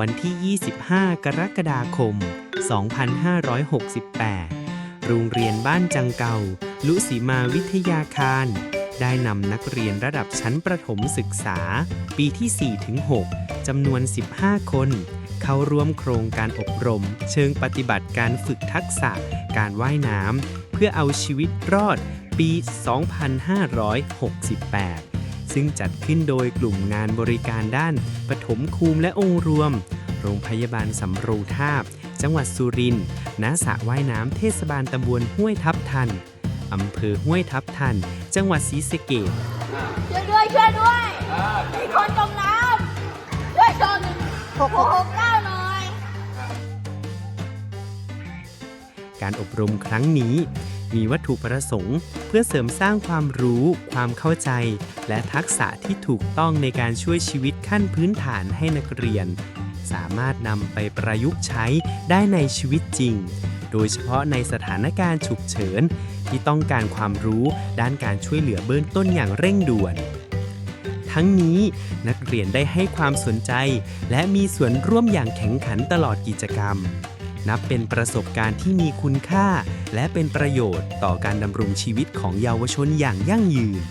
วันที่ 25 กรกฎาคม 2568 โรงเรียนบ้านจังเก่า ลุสีมาวิทยาคาร ได้นำนักเรียนระดับชั้นประถมศึกษา ปีที่4-6จำนวน 15 คน เข้าร่วมโครงการอบรม เชิงปฏิบัติการฝึกทักษะการว่ายน้ำเพื่อเอาชีวิตรอดปี 2568 ซึ่งจัดขึ้นโดยกลุ่มงานบริการด้านปฐมภูมิและองค์รวม โรงพยาบาลสำโรงทาบ จังหวัดสุรินทร์ณสระว่ายน้ำเทศบาลตำบลห้วยทับทันอำเภอห้วยทับทัน จังหวัดศรีสะเกษช่วยด้วยช่วยด้วยมีคนจมน้ำช่วยชนหกหกเก้าหน่อย การอบรมครั้งนี้ มีวัตถุประสงค์ เพื่อเสริมสร้างความรู้ ความเข้าใจ และทักษะที่ถูกต้องในการช่วยชีวิตขั้นพื้นฐานให้นักเรียน สามารถนำไปประยุกต์ใช้ได้ในชีวิตจริง โดยเฉพาะในสถานการณ์ฉุกเฉิน ที่ต้องการความรู้ด้านการช่วยเหลือเบื้องต้นอย่างเร่งด่วนทั้งนี้นักเรียนได้ให้ความสนใจ และมีส่วนร่วมอย่างแข็งขันตลอดกิจกรรม นับเป็นประสบการณ์ที่มีคุณค่า และเป็นประโยชน์ต่อการดำรงชีวิตของเยาวชนอย่างยั่งยืน